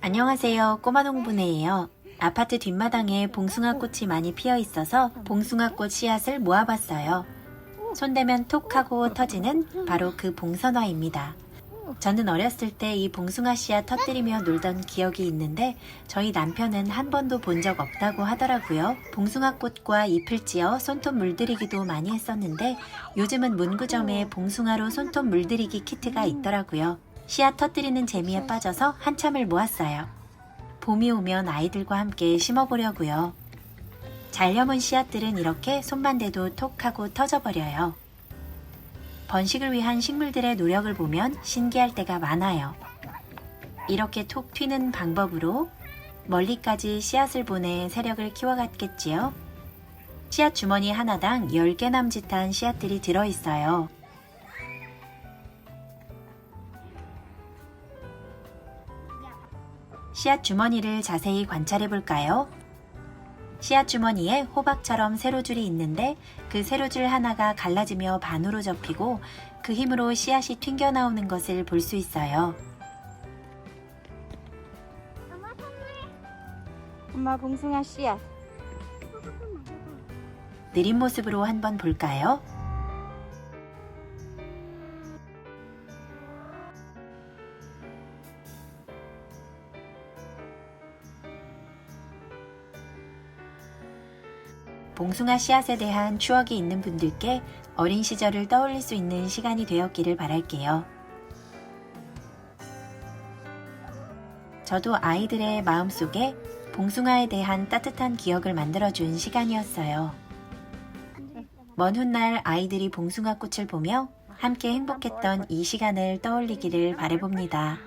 안녕하세요. 꼬마농부네예요. 아파트 뒷마당에 봉숭아 꽃이 많이 피어 있어서 봉숭아 꽃 씨앗을 모아봤어요. 손대면 톡 하고 터지는 바로 그 봉선화입니다. 저는 어렸을 때 이 봉숭아 씨앗 터뜨리며 놀던 기억이 있는데 저희 남편은 한 번도 본 적 없다고 하더라고요. 봉숭아 꽃과 잎을 찧어 손톱 물들이기도 많이 했었는데 요즘은 문구점에 봉숭아로 손톱 물들이기 키트가 있더라고요. 씨앗 터뜨리는 재미에 빠져서 한참을 모았어요. 봄이 오면 아이들과 함께 심어보려고요. 잘 여문 씨앗들은 이렇게 손만 대도 톡 하고 터져버려요. 번식을 위한 식물들의 노력을 보면 신기할 때가 많아요. 이렇게 톡 튀는 방법으로 멀리까지 씨앗을 보내 세력을 키워갔겠지요. 씨앗 주머니 하나당 10개 남짓한 씨앗들이 들어있어요. 씨앗 주머니를 자세히 관찰해 볼까요? 씨앗 주머니에 호박처럼 세로줄이 있는데 그 세로줄 하나가 갈라지며 반으로 접히고 그 힘으로 씨앗이 튕겨 나오는 것을 볼 수 있어요. 엄마 봉숭아 씨앗. 느린 모습으로 한번 볼까요? 봉숭아 씨앗에 대한 추억이 있는 분들께 어린 시절을 떠올릴 수 있는 시간이 되었기를 바랄게요. 저도 아이들의 마음속에 봉숭아에 대한 따뜻한 기억을 만들어준 시간이었어요. 먼 훗날 아이들이 봉숭아 꽃을 보며 함께 행복했던 이 시간을 떠올리기를 바래봅니다.